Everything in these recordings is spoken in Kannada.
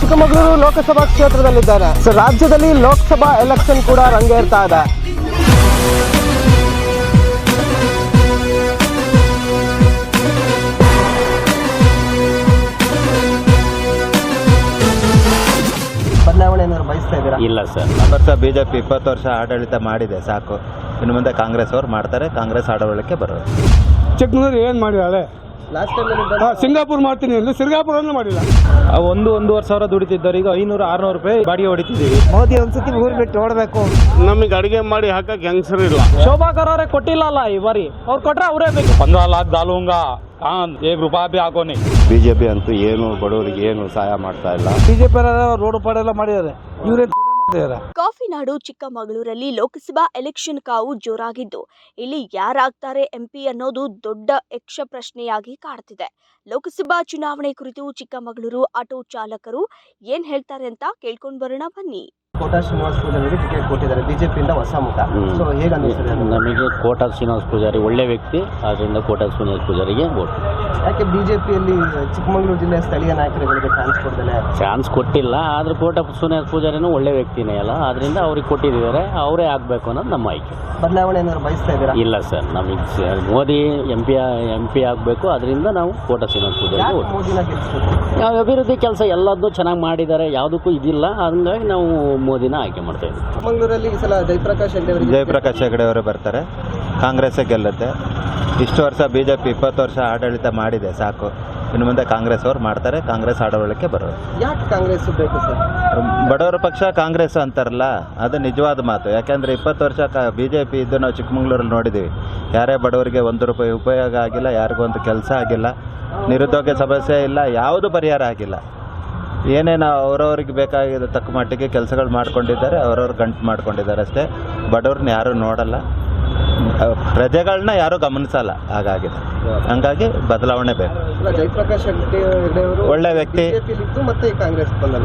ಚಿಕ್ಕಮಗಳೂರು ಲೋಕಸಭಾ ಕ್ಷೇತ್ರದಲ್ಲಿದ್ದಾರೆ. ಸೊ ರಾಜ್ಯದಲ್ಲಿ ಲೋಕಸಭಾ ಎಲೆಕ್ಷನ್ ಕೂಡ ರಂಗೇರ್ತಾ ಇದೆ. ಬದಲಾವಣೆ ಏನಾದ್ರು ಬಯಸ್ತಾ ಇದ್ದೀರಾ? ಇಲ್ಲ ಸರ್. ವರ್ಷ ಬಿಜೆಪಿ ಇಪ್ಪತ್ತು ವರ್ಷ ಆಡಳಿತ ಮಾಡಿದೆ ಸಾಕು. ಇನ್ನು ಮುಂದೆ ಕಾಂಗ್ರೆಸ್ ಅವ್ರು ಮಾಡ್ತಾರೆ ಕಾಂಗ್ರೆಸ್ ಆಡಳಿತಕ್ಕೆ ಬರೋದು ಚಿಕ್ಕಮಗಳೂರು ಏನು ಮಾಡಿದಾಳೆ? ಸಿಂಗಾಪುರ್ ಮಾಡ್ತೀನಿ ಅಂದ್ರೆ ಸಿಂಗಾಪುರನ್ನು ಮಾಡಿಲ್ಲ. ಒಂದು ಒಂದೂವರೆ ಸಾವಿರ ದುಡಿತಿದ್ದವ್ರು ಈಗ ಐನೂರು ಆರ್ನೂರು ರೂಪಾಯಿ ಬಾಡಿಗೆ ಹೊಡಿತಿದ್ದೀವಿ. ಮೋದಿ ಒಂದ್ಸತಿ ಊರು ಬಿಟ್ಟು ಓಡಬೇಕು. ನಮಗೆ ಅಡಿಗೆ ಮಾಡಿ ಹಾಕಕ್ಕೆ ಹೆಂಗಸರಿಲ್ಲ ಶೋಭಾ ಕೊಟ್ಟಿಲ್ಲ ಅಲ್ಲ ಈ ಬಾರಿ. ಅವ್ರು ಕೊಟ್ರೆ ಅವರೇ ಬೇಕು. ಪಂದ್ರ ಲಾಕ್ ದಾಲುಂಗ ರೂಪಾಯಿ ಹಾಕೋನಿ. ಬಿಜೆಪಿ ಅಂತೂ ಏನು ಬಡವರಿಗೆ ಏನು ಸಹಾಯ ಮಾಡ್ತಾ ಇಲ್ಲ. ಬಿಜೆಪಿ ರೋಡ್ ಪಾಡೆಲ್ಲ ಮಾಡಿದ್ದಾರೆ. ಇವರೇ ಮಾಡ್ತಿದ್ದಾರೆ. ಕಾಫಿ ನಾಡು ಚಿಕ್ಕಮಗಳೂರಲ್ಲಿ ಲೋಕಸಭಾ ಎಲೆಕ್ಷನ್ ಕಾವು ಜೋರಾಗಿದ್ದು ಇಲ್ಲಿ ಯಾರಾಗ್ತಾರೆ ಎಂಪಿ ಅನ್ನೋದು ದೊಡ್ಡ ಯಕ್ಷ ಪ್ರಶ್ನೆಯಾಗಿ ಕಾಡ್ತಿದೆ. ಲೋಕಸಭಾ ಚುನಾವಣೆ ಕುರಿತು ಚಿಕ್ಕಮಗಳೂರು ಆಟೋ ಚಾಲಕರು ಏನ್ ಹೇಳ್ತಾರೆ ಅಂತ ಕೇಳ್ಕೊಂಡ್ ಬರೋಣ ಬನ್ನಿ. ಕೋಟಾ ಶ್ರೀನಿವಾಸ ಪೂಜಾರಿಗೆ ಟಿಕೆಟ್ ಕೊಟ್ಟಿದ್ದಾರೆ. ಬಿಜೆಪಿಯಿಂದ ಹೊಸ ಮುಖ ಸೊ ಹೇಗೆ ಅನ್ನಿಸ್ತದೆ ನಮಗೆ ಕೋಟಾ ಶ್ರೀನಿವಾಸ ಪೂಜಾರಿ ಒಳ್ಳೆ ವ್ಯಕ್ತಿ ಆದ್ದರಿಂದ ಕೋಟಾ ಶ್ರೀನಿವಾಸ ಪೂಜಾರಿಗೆ ವೋಟ್ ಯಾಕೆ ಬಿಜೆಪಿಯಲ್ಲಿ ಚಿಕ್ಕಮಗಳೂರು ಜಿಲ್ಲೆಯ ಸ್ಥಳೀಯ ನಾಯಕರುಗಳಿಗೆ ಚಾನ್ಸ್ ಕೊಡ್ತಾರೆ ಚಾನ್ಸ್ ಕೊಟ್ಟಿಲ್ಲ ಆದರೂ ಕೋಟ ಶ್ರೀನಿವಾಸ ಪೂಜಾರಿನೂ ಒಳ್ಳೆ ವ್ಯಕ್ತಿನೇ ಅಲ್ಲ. ಆದ್ರಿಂದ ಅವ್ರಿಗೆ ಕೊಟ್ಟಿದ್ದಾರೆ ಅವರೇ ಆಗಬೇಕು ಅನ್ನೋದು ನಮ್ಮ ಆಯ್ಕೆ. ಬದಲಾವಣೆ ಏನಾದ್ರು ಬಯಸ್ತಾ ಇದ್ದೀರಾ? ಇಲ್ಲ ಸರ್ ನಮಗೆ Modi M P M P ಆಗಬೇಕು ಅದರಿಂದ ನಾವು ಕೋಟ ಶ್ರೀನಿವಾಸ ಪೂಜಾರಿ ಮೋದಿನ ನಾವು ಅಭಿವೃದ್ಧಿ ಕೆಲಸ ಎಲ್ಲದನ್ನೂ ಚೆನ್ನಾಗಿ ಮಾಡಿದ್ದಾರೆ ಯಾವುದಕ್ಕೂ ಇದಿಲ್ಲ ಹಂಗಾಗಿ ನಾವು ಮೋದಿನ ಆಯ್ಕೆ ಮಾಡ್ತಾ ಇದ್ದೀವಿ. ಚಿಕ್ಕಮಗಳೂರಲ್ಲಿ ಈ ಸಲ ಜಯಪ್ರಕಾಶ್ ಹೆಗ್ಡೆ ಅವರಿಗೆ ಜಯಪ್ರಕಾಶ್ ಹೆಗಡೆ ಅವರೇ ಬರ್ತಾರೆ ಕಾಂಗ್ರೆಸ್ಸೇ ಗೆಲ್ಲುತ್ತೆ. ಇಷ್ಟು ವರ್ಷ ಬಿ ಜೆ ಪಿ ಇಪ್ಪತ್ತು ವರ್ಷ ಆಡಳಿತ ಮಾಡಿದೆ ಸಾಕು. ಇನ್ನು ಮುಂದೆ ಕಾಂಗ್ರೆಸ್ ಅವ್ರು ಮಾಡ್ತಾರೆ ಕಾಂಗ್ರೆಸ್ ಆಡಳಿಕೆ ಬರೋದು ಯಾಕೆ ಕಾಂಗ್ರೆಸ್ ಬೇಕು ಸರ್? ಬಡವರ ಪಕ್ಷ ಕಾಂಗ್ರೆಸ್ ಅಂತಾರಲ್ಲ ಅದು ನಿಜವಾದ ಮಾತು. ಯಾಕೆಂದರೆ ಇಪ್ಪತ್ತು ವರ್ಷ ಬಿ ಜೆ ಪಿ ಇದ್ದು ನಾವು ಚಿಕ್ಕಮಗಳೂರಲ್ಲಿ ನೋಡಿದ್ದೀವಿ ಯಾರೇ ಬಡವರಿಗೆ ಒಂದು ರೂಪಾಯಿ ಉಪಯೋಗ ಆಗಿಲ್ಲ ಯಾರಿಗೂ ಒಂದು ಕೆಲಸ ಆಗಿಲ್ಲ ನಿರುದ್ಯೋಗ ಸಮಸ್ಯೆ ಇಲ್ಲ ಯಾವುದು ಪರಿಹಾರ ಆಗಿಲ್ಲ. ಏನೇನು ಅವರವ್ರಿಗೆ ಬೇಕಾಗಿದ್ದ ತಕ್ಕ ಮಟ್ಟಿಗೆ ಕೆಲಸಗಳು ಮಾಡ್ಕೊಂಡಿದ್ದಾರೆ ಅವರವ್ರು ಗಂಟು ಮಾಡ್ಕೊಂಡಿದ್ದಾರೆ ಅಷ್ಟೇ. ಬಡವ್ರನ್ನ ಯಾರೂ ನೋಡಲ್ಲ. ಪ್ರಜೆಗಳನ್ನ ಯಾರೂ ಗಮನಿಸಲ್ಲ. ಹಾಗಾಗಿದೆ ಹಂಗಾಗಿ ಬದಲಾವಣೆ ಬೇಕು. ಜಯಪ್ರಕಾಶ್ ಒಳ್ಳೆ ವ್ಯಕ್ತಿ.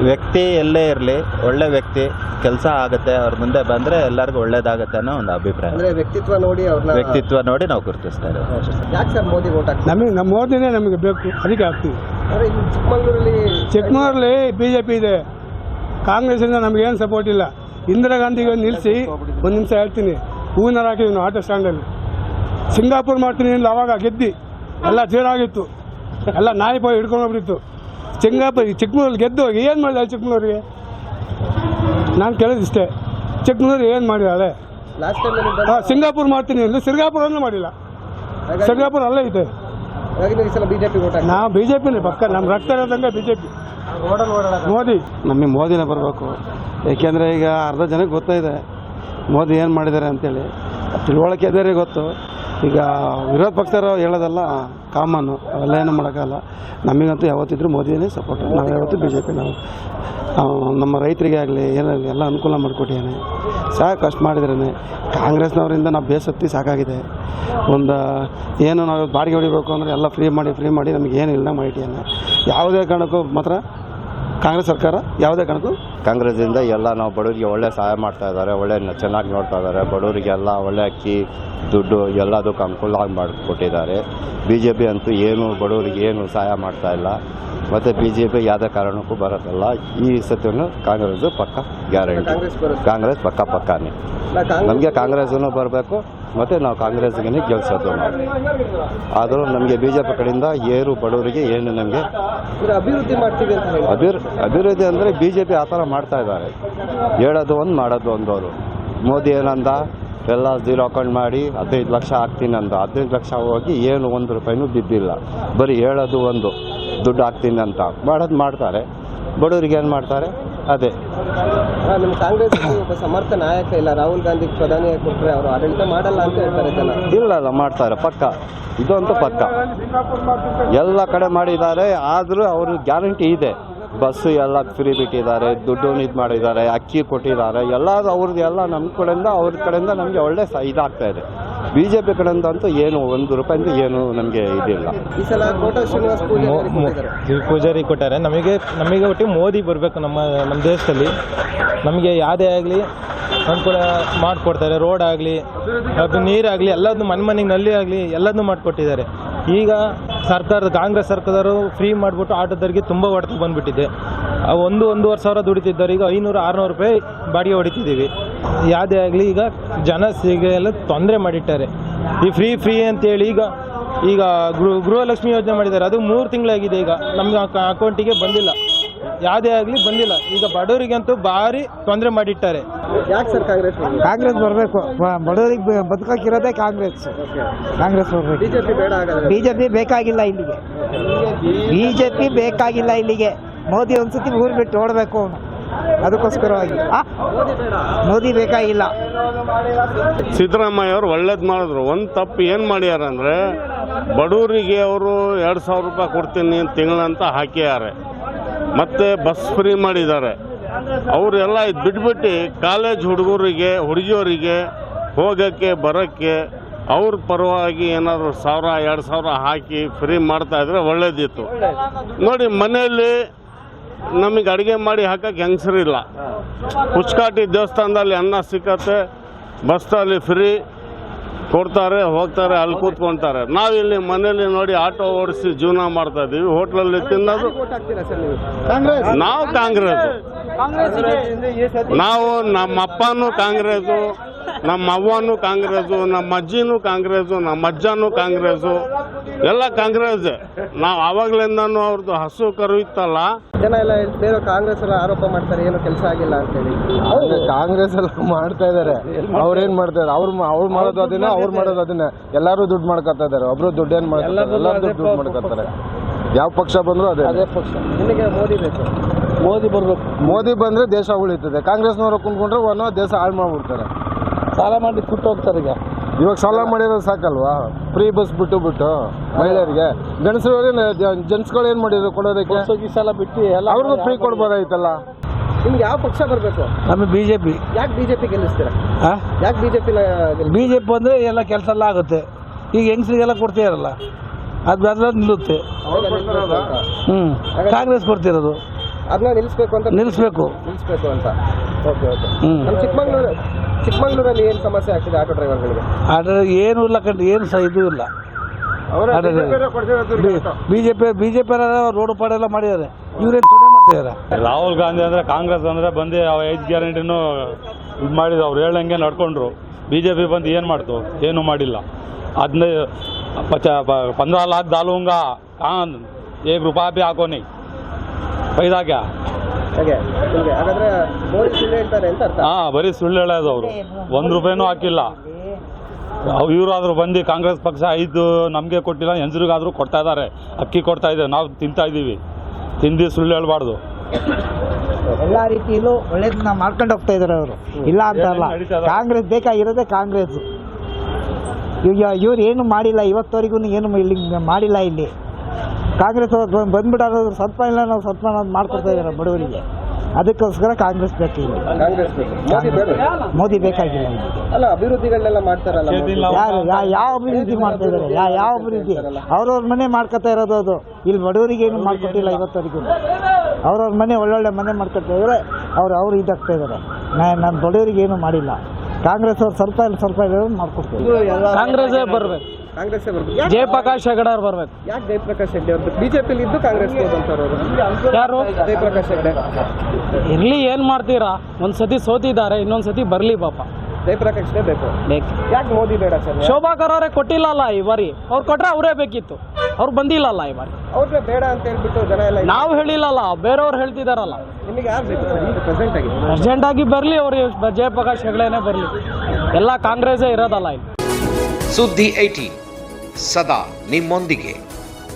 ವ್ಯಕ್ತಿ ಎಲ್ಲೇ ಇರಲಿ ಒಳ್ಳೆ ವ್ಯಕ್ತಿ ಕೆಲಸ ಆಗುತ್ತೆ ಅವ್ರ ಮುಂದೆ ಬಂದರೆ ಎಲ್ಲರಿಗೂ ಒಳ್ಳೇದಾಗುತ್ತೆ ಅನ್ನೋ ಒಂದು ಅಭಿಪ್ರಾಯ. ಅಂದ್ರೆ ವ್ಯಕ್ತಿತ್ವ ನೋಡಿ ಅವ್ರನ್ನ ವ್ಯಕ್ತಿತ್ವ ನೋಡಿ ನಾವು ಗುರುತಿಸ್ತಾ ಇರೋದು. ನಮಗೆ ನಮ್ಮ ಮೋದಿನೇ ನಮಗೆ ಬೇಕು. ಅದಕ್ಕೆ ಆಗ್ತೀವಿ ಚಿಕ್ಕಮಗಳೂರಲ್ಲಿ ಚಿಕ್ಕಮಗಳೂರಲ್ಲಿ ಬಿ ಜೆ ಪಿ ಇದೆ. ಕಾಂಗ್ರೆಸ್ಸಿಂದ ನಮಗೇನು ಸಪೋರ್ಟ್ ಇಲ್ಲ. ಇಂದಿರಾ ಗಾಂಧಿಗೆ ನಿಲ್ಲಿಸಿ ಒಂದು ನಿಮಿಷ ಹೇಳ್ತೀನಿ. ಹೂವಿನ ಹಾಕಿದ್ವಿ ನಾವು ಆಟೋ ಸ್ಟ್ಯಾಂಡಲ್ಲಿ ಸಿಂಗಾಪುರ್ ಮಾಡ್ತೀನಿ ಇಲ್ಲ ಅವಾಗ ಗೆದ್ದಿ. ಎಲ್ಲ ಜೀರಾಗಿತ್ತು ಎಲ್ಲ ನಾಯಿ ಪಾಯಿ ಹಿಡ್ಕೊಂಡು ಹೋಗ್ಬಿಟ್ಟಿತ್ತು. ಸಿಂಗಾಪುರ್ ಚಿಕ್ಕಮಗಳೂರು ಗೆದ್ದು ಹೋಗಿ ಏನು ಮಾಡಿದೆ ಚಿಕ್ಕಮಗಳೂರಿಗೆ ನಾನು ಕೇಳಿದಿಷ್ಟೇ. ಚಿಕ್ಕಮಗಳೂರು ಏನು ಮಾಡಿದಾಳೆ? ಹಾಂ ಸಿಂಗಾಪುರ್ ಮಾಡ್ತೀನಿ ಅಂದ್ರೆ ಸಿಂಗಾಪುರನ್ನು ಮಾಡಿಲ್ಲ. ಸಿಂಗಾಪುರ ಅಲ್ಲೇ ಇದೆ. ನಾವು ಬಿ ಜೆ ಪಿನೇ ಪಕ್ಕ ನಮ್ಮ ರಕ್ತ ಇರೋದಂಗೆ ಬಿ ಜೆ ಪಿ ಮೋದಿ. ನಮಗೆ ಮೋದಿನೇ ಬರಬೇಕು. ಏಕೆಂದರೆ ಈಗ ಅರ್ಧ ಜನಕ್ಕೆ ಗೊತ್ತಾಯಿದೆ ಮೋದಿ ಏನು ಮಾಡಿದ್ದಾರೆ ಅಂತೇಳಿ ತಿಳುವಳಿಕೆ ಇದ್ದಾರೆ ಗೊತ್ತು. ಈಗ ವಿರೋಧ ಪಕ್ಷರು ಹೇಳೋದಲ್ಲ ಕಾಮನ್ನು ಅವೆಲ್ಲ ಏನು ಮಾಡೋಕ್ಕಲ್ಲ ನಮಗಂತೂ ಯಾವತ್ತಿದ್ರೂ ಮೋದಿನೇ ಸಪೋರ್ಟ್ ನಾವು ಯಾವತ್ತೂ ಬಿ ಜೆ ಪಿ ನಾವು ನಮ್ಮ ರೈತರಿಗೆ ಆಗಲಿ, ಏನಾಗಲಿ ಎಲ್ಲ ಅನುಕೂಲ ಮಾಡಿಕೊಟ್ಟಿದ್ದಾನೆ. ಸಾಕು ಅಷ್ಟು ಮಾಡಿದ್ರೇ ಕಾಂಗ್ರೆಸ್ನವರಿಂದ ನಾವು ಬೇಸತ್ತಿ ಸಾಕಾಗಿದೆ. ಒಂದು, ಏನು ನಾವು ಬಾಡಿಗೆ ಹೊಡಿಬೇಕು ಅಂದರೆ ಎಲ್ಲ ಫ್ರೀ ಮಾಡಿ ಫ್ರೀ ಮಾಡಿ ನಮಗೆ ಏನು ಇಲ್ಲ ಮಾಡಿಟ್ಟಿದ್ದಾನೆ ಯಾವುದೇ ಕಾರಣಕ್ಕೂ ಮಾತ್ರ ಕಾಂಗ್ರೆಸ್ ಸರ್ಕಾರ, ಯಾವುದೇ ಕಾರಣಕ್ಕೂ ಕಾಂಗ್ರೆಸ್ಸಿಂದ ಎಲ್ಲ ನಾವು ಬಡವರಿಗೆ ಒಳ್ಳೆ ಸಹಾಯ ಮಾಡ್ತಾ ಇದ್ದಾರೆ ಒಳ್ಳೆ ಚೆನ್ನಾಗಿ ನೋಡ್ತಾ ಇದ್ದಾರೆ. ಬಡವರಿಗೆಲ್ಲ ಒಳ್ಳೆ ಅಕ್ಕಿ ದುಡ್ಡು ಎಲ್ಲದಕ್ಕೂ ಅನುಕೂಲ ಆಗಿ ಮಾಡಿಕೊಟ್ಟಿದ್ದಾರೆ. ಬಿ ಜೆ ಪಿ ಅಂತೂ ಏನು ಬಡವರಿಗೆ ಏನು ಸಹಾಯ ಮಾಡ್ತಾ ಇಲ್ಲ. ಮತ್ತು ಬಿ ಜೆ ಪಿ ಯಾವುದೇ ಕಾರಣಕ್ಕೂ ಬರೋದಲ್ಲ ಈ ಸತಿಯನ್ನು ಕಾಂಗ್ರೆಸ್ ಪಕ್ಕ ಗ್ಯಾರಂಟಿ. ಕಾಂಗ್ರೆಸ್ ಪಕ್ಕ ಪಕ್ಕಾನೇ. ನಮಗೆ ಕಾಂಗ್ರೆಸ್ಸೂ ಬರಬೇಕು ಮತ್ತು ನಾವು ಕಾಂಗ್ರೆಸ್ಗೆ ಗೆಲ್ಸೋದು ನಾವು. ಆದರೂ ನಮಗೆ ಬಿ ಜೆ ಪಿ ಕಡೆಯಿಂದ ಏನು ಬಡವರಿಗೆ ಏನು ನಮಗೆ ಅಭಿವೃದ್ಧಿ ಮಾಡ್ತೀವಿ ಅಂತ ಹೇಳಿ. ಅಭಿವೃದ್ಧಿ ಅಂದರೆ ಬಿ ಜೆ ಪಿ ಆ ಥರ ಮಾಡ್ತಾ ಇದ್ದಾರೆ. ಹೇಳೋದು ಒಂದು ಮಾಡೋದು ಒಂದು ಅವರು. ಮೋದಿ ಏನಂದ? ಎಲ್ಲ ಜೀರೋ ಅಕೌಂಟ್ ಮಾಡಿ ಹದಿನೈದು ಲಕ್ಷ ಹಾಕ್ತೀನಿ ಅಂದ. ಹದಿನೈದು ಲಕ್ಷ ಹೋಗಿ ಏನು ಒಂದು ರೂಪಾಯಿನೂ ಬಿದ್ದಿಲ್ಲ. ಬರೀ ಹೇಳೋದು ಒಂದು ದುಡ್ಡು ಹಾಕ್ತೀನಿ ಅಂತ. ಮಾಡೋದು ಮಾಡ್ತಾರೆ. ಬಡವರಿಗೆ ಏನು ಮಾಡ್ತಾರೆ? ಅದೇ. ನಿಮ್ಮ ಕಾಂಗ್ರೆಸ್ ಒಬ್ಬ ಸಮರ್ಥ ನಾಯಕ ಇಲ್ಲ ರಾಹುಲ್ ಗಾಂಧಿ ಪ್ರಧಾನಿ ಕೊಟ್ಟರೆ ಅವರು ಆಡಳಿತ ಮಾಡಲ್ಲ ಅಂತ ಹೇಳ್ತಾರೆ ಜನ. ಇಲ್ಲ ಅಲ್ಲ ಮಾಡ್ತಾರೆ. ಪಕ್ಕ. ಇದಂತೂ ಪಕ್ಕ. ಎಲ್ಲ ಕಡೆ ಮಾಡಿದ್ದಾರೆ ಆದರೂ ಅವರು ಗ್ಯಾರಂಟಿ ಇದೆ. ಬಸ್ಸು ಎಲ್ಲ ಫ್ರೀ ಬಿಟ್ಟಿದ್ದಾರೆ ದುಡ್ಡು ಇದು ಮಾಡಿದ್ದಾರೆ ಅಕ್ಕಿ ಕೊಟ್ಟಿದ್ದಾರೆ ಎಲ್ಲ ಅವ್ರದ್ದು ಎಲ್ಲ ನಮ್ಮ ಕಡೆಯಿಂದ ಅವ್ರ ಕಡೆಯಿಂದ ನಮಗೆ ಒಳ್ಳೆ ಸ ಇದಾಗ್ತಾ ಇದೆ. ಬಿ ಜೆ ಪಿ ಕಡೆಯಿಂದ ಅಂತೂ ಏನು ಒಂದು ರೂಪಾಯಿಂದ ಏನು ನಮಗೆ ಇದಿಲ್ಲ. ಈ ಸಲ ಕೋಟಾ ಶ್ರೀನಿವಾಸ್ ಪೂಜಾರಿ ಕೊಟ್ಟಾರೆ. ನಮಗೆ ನಮಗೆ ಒಟ್ಟು ಮೋದಿ ಬರಬೇಕು ನಮ್ಮ ನಮ್ಮ ದೇಶದಲ್ಲಿ. ನಮಗೆ ಯಾವುದೇ ಆಗಲಿ ಅನುಕೂಲ ಮಾಡಿಕೊಡ್ತಾರೆ. ರೋಡ್ ಆಗಲಿ ಅದು ನೀರಾಗಲಿ ಎಲ್ಲದನ್ನು ಮನೆ ಮನೆಗೆ ನಲ್ಲಿ ಆಗಲಿ ಎಲ್ಲದನ್ನೂ ಮಾಡಿಕೊಟ್ಟಿದ್ದಾರೆ. ಈಗ ಸರ್ಕಾರದ ಕಾಂಗ್ರೆಸ್ ಸರ್ಕಾರದವರು ಫ್ರೀ ಮಾಡಿಬಿಟ್ಟು ಆಟೋದವರಿಗೆ ತುಂಬ ಹೊಡೆತ ಬಂದುಬಿಟ್ಟಿದೆ. ಒಂದು ಒಂದೂವರೆ ಸಾವಿರ ದುಡಿತಿದ್ದವ್ರು ಈಗ ಐನೂರು, ಆರುನೂರು ರೂಪಾಯಿ ಬಾಡಿಗೆ ಹೊಡಿತಿದ್ದೀವಿ. ಯಾವುದೇ ಆಗಲಿ ಈಗ ಜನ ಸಿಗಲ್ಲ ತೊಂದರೆ ಮಾಡಿಟ್ಟಾರೆ. ಈ ಫ್ರೀ ಫ್ರೀ ಅಂತೇಳಿ ಈಗ ಈಗ ಗೃಹ ಗೃಹಲಕ್ಷ್ಮಿ ಯೋಜನೆ ಮಾಡಿದ್ದಾರೆ. ಅದು ಮೂರು ತಿಂಗಳಾಗಿದೆ ಈಗ. ನಮ್ಮ ಅಕೌಂಟಿಗೆ ಬಂದಿಲ್ಲ. ಯಾವುದೇ ಆಗಲಿ ಬಂದಿಲ್ಲ. ಈಗ ಬಡವರಿಗಂತೂ ಭಾರಿ ತೊಂದರೆ ಮಾಡಿಟ್ಟಾರೆ. ಯಾಕೆ ಸರ್ ಕಾಂಗ್ರೆಸ್ ಕಾಂಗ್ರೆಸ್ ಬರಬೇಕು. ಬಡವರಿಗೆ ಬದುಕಕ್ಕಿರೋದೇ ಕಾಂಗ್ರೆಸ್. ಕಾಂಗ್ರೆಸ್ ಬರಬೇಕು. ಬಿಜೆಪಿ ಬೇಡ ಹಾಗಾದ್ರೆ. ಬಿಜೆಪಿ ಬೇಕಾಗಿಲ್ಲ ಇಲ್ಲಿಗೆ. ಬಿಜೆಪಿ ಬೇಕಾಗಿಲ್ಲ ಇಲ್ಲಿಗೆ. ಮೋದಿ ಒಂದ್ಸತಿ ಊರು ಬಿಟ್ಟು ಓಡಬೇಕು ಅವನು. ಅದಕ್ಕೋಸ್ಕರವಾಗಿ. ಮೋದಿ ಬೇಕಾಗಿಲ್ಲ. ಸಿದ್ದರಾಮಯ್ಯ ಅವರು ಒಳ್ಳೇದು ಮಾಡಿದ್ರು. ಒಂದು ತಪ್ಪು ಏನು ಮಾಡ್ಯಾರ ಅಂದರೆ ಬಡವರಿಗೆ ಅವರು ಎರಡು ಸಾವಿರ ರೂಪಾಯಿ ಕೊಡ್ತೀನಿ ತಿಂಗಳಂತ ಹಾಕ್ಯಾರೆ. ಮತ್ತು ಬಸ್ ಫ್ರೀ ಮಾಡಿದ್ದಾರೆ. ಅವರೆಲ್ಲ ಇದು ಬಿಟ್ಬಿಟ್ಟು ಕಾಲೇಜ್ ಹುಡುಗರಿಗೆ ಹುಡುಗಿಯರಿಗೆ ಹೋಗೋಕ್ಕೆ, ಬರೋಕ್ಕೆ ಅವ್ರ ಪರವಾಗಿ ಏನಾದರೂ ಸಾವಿರ, ಎರಡು ಸಾವಿರ ಹಾಕಿ ಫ್ರೀ ಮಾಡ್ತಾ ಇದ್ರೆ ಒಳ್ಳೇದಿತ್ತು. ನೋಡಿ, ಮನೆಯಲ್ಲಿ ನಮಗೆ ಅಡುಗೆ ಮಾಡಿ ಹಾಕಕ್ಕೆ ಹೆಂಗಸರಿಲ್ಲ ಹುಚ್ಕಾಟಿ ದೇವಸ್ಥಾನದಲ್ಲಿ ಅನ್ನ ಸಿಕ್ಕತ್ತೆ ಬಸ್ಸಲ್ಲಿ ಫ್ರೀ ಕೊಡ್ತಾರೆ ಹೋಗ್ತಾರೆ ಅಲ್ಲಿ ಕೂತ್ಕೊಂತಾರೆ. ನಾವಿಲ್ಲಿ ಮನೇಲಿ ನೋಡಿ ಆಟೋ ಓಡಿಸಿ ಜೀವನ ಮಾಡ್ತಾ ಇದ್ದೀವಿ. ಹೋಟ್ಲಲ್ಲಿ ತಿನ್ನೋದು. ನಾವು ಕಾಂಗ್ರೆಸ್. ನಾವು ನಮ್ಮ ಕಾಂಗ್ರೆಸ್. ನಮ್ಮ ಅವ್ವನೂ ಕಾಂಗ್ರೆಸ್ ನಮ್ಮ ಅಜ್ಜಿನೂ ಕಾಂಗ್ರೆಸ್ ನಮ್ಮ ಅಜ್ಜನೂ ಕಾಂಗ್ರೆಸ್ ಎಲ್ಲ ಕಾಂಗ್ರೆಸ್. ನಾವು ಆವಾಗ್ಲಿಂದನೂ ಅವ್ರದ್ದು ಹಸು ಕರು ಇತ್ತಲ್ಲ. ಜನ ಎಲ್ಲ ಬೇರೆ ಕಾಂಗ್ರೆಸ್ ಎಲ್ಲ ಆರೋಪ ಮಾಡ್ತಾರೆ ಏನು ಕೆಲಸ ಆಗಿಲ್ಲ ಅಂತೇಳಿ. ಕಾಂಗ್ರೆಸ್ ಎಲ್ಲ ಮಾಡ್ತಾ ಇದಾರೆ. ಅವ್ರೇನ್ ಮಾಡ್ತಾ ಇದಾರೆ ಅವ್ರು ಅವ್ರು ಮಾಡೋದು ಅದನ್ನ ಅವ್ರು ಮಾಡೋದು ಅದನ್ನ ಎಲ್ಲಾರು ದುಡ್ಡು ಮಾಡ್ಕೊತಾ ಇದಾರೆ. ಒಬ್ರು ದುಡ್ಡು ಏನ್ ಮಾಡ್ತಾರೆ ಎಲ್ಲರೂ ದುಡ್ಡು ಮಾಡ್ಕೊತಾರೆ. ಯಾವ ಪಕ್ಷ ಬಂದ್ರು ಅದೇ. ಅದೇ ಪಕ್ಷ. ನಿಮಗೆ ಮೋದಿ ಬೇಕು. ಮೋದಿ ಬರ್ಬೇಕು. ಮೋದಿ ಬಂದ್ರೆ ದೇಶ ಉಳಿತದೆ. ಕಾಂಗ್ರೆಸ್ನವರು ಕುಂತ್ಕೊಂಡ್ರೆ ಒಂದೋ ದೇಶ ಹಾಳು ಮಾಡ್ಬಿಡ್ತಾರೆ. ಸಾಲ ಮಾಡಿ ಕುಟ್ಟು ಹೋಗ್ತಾರೆ ಈಗ. ಇವಾಗ ಸಾಲ ಮಾಡಿರೋದು ಸಾಕಲ್ವಾ? ಫ್ರೀ ಬಸ್ ಬಿಟ್ಟು ಬಿಟ್ಟು ಮಹಿಳೆಯರಿಗೆ. ಗಂಡಸರಿಗೆ ಜೆಂಟ್ಸ್ಗಳು ಏನು ಮಾಡಿದ್ರು ಕೊಡೋದಕ್ಕೆ? ಸಾಲ ಬಿಟ್ಟು ಅವ್ರಿಗೂ ಫ್ರೀ ಕೊಡ್ಬೋದಾಯ್ತಲ್ಲ ನಿಮ್ಗೆ ಯಾವ ಪಕ್ಷ ಬರಬೇಕು? ನಮಗೆ ಬಿಜೆಪಿ ಯಾಕೆ ಪಿ ಗೆಲ್ಲಿಸ್ತೀರಾ? ಯಾಕೆ ಬಿಜೆಪಿನ ಬಿ ಜೆ ಪಿ ಅಂದರೆ ಎಲ್ಲ ಕೆಲಸ ಎಲ್ಲ ಆಗುತ್ತೆ. ಈಗ ಹೆಂಗಸ್ರಿಗೆಲ್ಲ ಕೊಡ್ತೀರಲ್ಲ ಅದು ಅದ್ರ ನಿಲ್ಲುತ್ತೆ. ಹ್ಞೂ ಕಾಂಗ್ರೆಸ್ ಕೊಡ್ತಿರೋದು. ಅದನ್ನ ನಿಲ್ಲಿಸ್ಬೇಕು ಅಂತ ನಿಲ್ಲಿಸ್ಬೇಕು ನಿಲ್ಲಿಸ್ಬೇಕು ಅಂತ. Okay okay. ಹ್ಞೂ ನಮ್ಮ ಚಿಕ್ಕಮಂಗ್ಳೂರು ಚಿಕ್ಕಮಂಗ್ಳೂರಲ್ಲಿ ಏನು ಸಮಸ್ಯೆ ಆಗ್ತಿದೆ ಆಟೋ ಡ್ರೈವರ್ಗಳಿಗೆ? ಆಟೋ ಏನು ಇಲ್ಲ ಕಂಡು ಏನು ಸಹ ಇದು ಇಲ್ಲ. ಬಿಜೆಪಿ ಬಿಜೆಪಿ ರೋಡ್ ಪಾಡೆಲ್ಲ ಮಾಡಿದ್ದಾರೆ. ಇವರೇ ತುಣೆ ಮಾಡ್ತಿದ್ದಾರೆ? ರಾಹುಲ್ ಗಾಂಧಿ ಅಂದ್ರೆ ಕಾಂಗ್ರೆಸ್ ಅಂದ್ರೆ ಬಂದು ಅವ ಐದು ಗ್ಯಾರಂಟಿನೂ ಇದು ಮಾಡಿದ್ರು ಅವ್ರು ಹೇಳಂಗೆ ನಡ್ಕೊಂಡ್ರು. ಬಿಜೆಪಿ ಬಂದು ಏನು ಮಾಡ್ತು? ಏನು ಮಾಡಿಲ್ಲ. ಅದನ್ನ ಪಚ ಪಂದ್ರ ಲಾಕ್ ದಾಲುಂಗ ಕಾನ್ ಏಕ್ ರೂಪಾಯಿ ಹಾಕೋನಿ. ಪೈದಾಗ ಹಾಗೆ ನಿಮಗೆ ಹಾಗಾದ್ರೆ ಮೋದಿ ಸುಳ್ಳು ಹೇಳ್ತಾರೆ ಅಂತ ಅರ್ಥ. ಹಾಂ ಬರೀ ಸುಳ್ಳು ಹೇಳೋದು ಅವರು. ಒಂದು ರೂಪಾಯಿನೂ ಹಾಕಿಲ್ಲ. ಇವರಾದ್ರೂ ಬಂದು ಕಾಂಗ್ರೆಸ್ ಪಕ್ಷ ಐದು ನಮಗೆ ಕೊಟ್ಟಿಲ್ಲ ಹೆಂಜರಿಗಾದ್ರೂ ಕೊಡ್ತಾ ಇದ್ದಾರೆ. ಅಕ್ಕಿ ಕೊಡ್ತಾ ಇದ್ದಾರೆ ನಾವು ತಿಂತಾ ಇದ್ದೀವಿ ತಿಂದು ಸುಳ್ಳು ಹೇಳ್ಬಾರ್ದು. ಎಲ್ಲ ರೀತಿಯಲ್ಲೂ ಒಳ್ಳೇದನ್ನ ಮಾಡ್ಕೊಂಡು ಹೋಗ್ತಾ ಇದ್ದಾರೆ ಅವರು. ಇಲ್ಲ ಅಂತ ಅಲ್ಲ. ಕಾಂಗ್ರೆಸ್ ಬೇಕಾಗಿರೋದೇ ಕಾಂಗ್ರೆಸ್. ಈಗ ಇವ್ರು ಏನು ಮಾಡಿಲ್ಲ ಇವತ್ತವರೆಗೂ ಏನು ಇಲ್ಲಿ ಮಾಡಿಲ್ಲ ಇಲ್ಲಿ. ಕಾಂಗ್ರೆಸ್ ಅವ್ರು ಬಂದ್ಬಿಟ್ಟು ಸತ್ಮ ಇಲ್ಲ ನಾವು ಸತ್ಮ ಮಾಡ್ಕೊಡ್ತಾ ಇದ್ದಾರೆ ಬಡವರಿಗೆ. ಅದಕ್ಕೋಸ್ಕರ ಕಾಂಗ್ರೆಸ್ ಬೇಕು ಇಲ್ಲಿ. ಕಾಂಗ್ರೆಸ್ ಬೇಕು. ಮೋದಿ ಬೇಕಾಗಿಲ್ಲ ಅಲ್ಲ ಅಭಿವೃದ್ಧಿಗಳನ್ನೆಲ್ಲ ಮಾಡ್ತಾರಲ್ಲ ಯಾರು ಯಾವ ಅಭಿವೃದ್ಧಿ ಮಾಡ್ತಾ ಇದ್ದಾರೆ ಯಾವ ಅಭಿವೃದ್ಧಿ? ಅವ್ರವ್ರ ಮನೆ ಮಾಡ್ಕೊತಾ ಇರೋದು ಅದು. ಇಲ್ಲಿ ಬಡವರಿಗೆ ಏನು ಮಾಡ್ಕೊಟ್ಟಿಲ್ಲ ಇವತ್ತರಿಗೂ ಅವ್ರವ್ರ ಮನೆ ಒಳ್ಳೊಳ್ಳೆ ಮನೆ ಮಾಡ್ಕೊತಾ ಇದ್ದಾರೆ ಅವ್ರು ಅವ್ರು ಇದಾಗ್ತಾ ಇದ್ದಾರೆ ನಾನು ಬಡವರಿಗೆ ಏನು ಮಾಡಿಲ್ಲ. ಕಾಂಗ್ರೆಸ್ ಅವ್ರು ಸ್ವಲ್ಪ ಇಲ್ಲ ಸ್ವಲ್ಪ ಇಲ್ಲ ಮಾಡ್ಕೊಡ್ತೀವಿ ಕಾಂಗ್ರೆಸ್ ಬರ್ಬೇಕು. ಕಾಂಗ್ರೆಸ್ ಬರ್ಬೇಕು. ಜಯಪ್ರಕಾಶ್ ಹೆಗಡೆ ಅವ್ರು ಬರ್ಬೇಕು. ಯಾಕೆ ಜಯಪ್ರಕಾಶ್ ಹೆಗ್ಡೆ ಅವ್ರದ್ದು ಬಿಜೆಪಿ ಇದ್ದು ಕಾಂಗ್ರೆಸ್ ಹೋದಂತವ್ರು ಅವರು. ಯಾರು? ಜಯಪ್ರಕಾಶ್ ಹೆಗ್ಡೆ. ಇರ್ಲಿ ಏನ್ ಮಾಡ್ತೀರಾ? ಒಂದ್ಸತಿ ಸೋತಿದ್ದಾರೆ ಇನ್ನೊಂದ್ ಸತಿ ಬರ್ಲಿ ಪಾಪ. ಜಯಪ್ರಕಾಶ್ ಬೇಕು. ಬೇಕು. ಯಾಕೆ ಮೋದಿ ಬೇಡ ಸರ್? ಶೋಭಾ ಅವರೇ ಕೊಟ್ಟಿಲ್ಲಲ್ಲ ಈ ಬಾರಿ. ಅವ್ರು ಕೊಟ್ರೆ ಅವರೇ ಬೇಕಿತ್ತು. ಅವ್ರು ಬಂದಿಲ್ಲಲ್ಲ ಈ ಬಾರಿ. ಅವ್ರಿಗೆ ಬೇಡ ಅಂತ ಹೇಳ್ಬಿಟ್ಟು ಜನ ಎಲ್ಲ ನಾವು ಹೇಳಿಲ್ಲಲ್ಲ ಬೇರೆಯವ್ರು ಹೇಳ್ತಿದಾರಲ್ಲ. ನಿಮಗೆ ಯಾರು ಬೇಕು ಸರ್? ಈಗ ಪ್ರೆಸೆಂಟ್ ಆಗಿ. ಅರ್ಜೆಂಟ್ ಆಗಿ ಬರಲಿ ಅವ್ರಿಗೆ ಜಯಪ್ರಕಾಶ್ ಹೆಗಡೆನೆ ಬರಲಿ. ಎಲ್ಲ ಕಾಂಗ್ರೆಸೇ ಇರೋದಲ್ಲ ಇಲ್ಲಿ. सुद्धि 80 सदा निम्न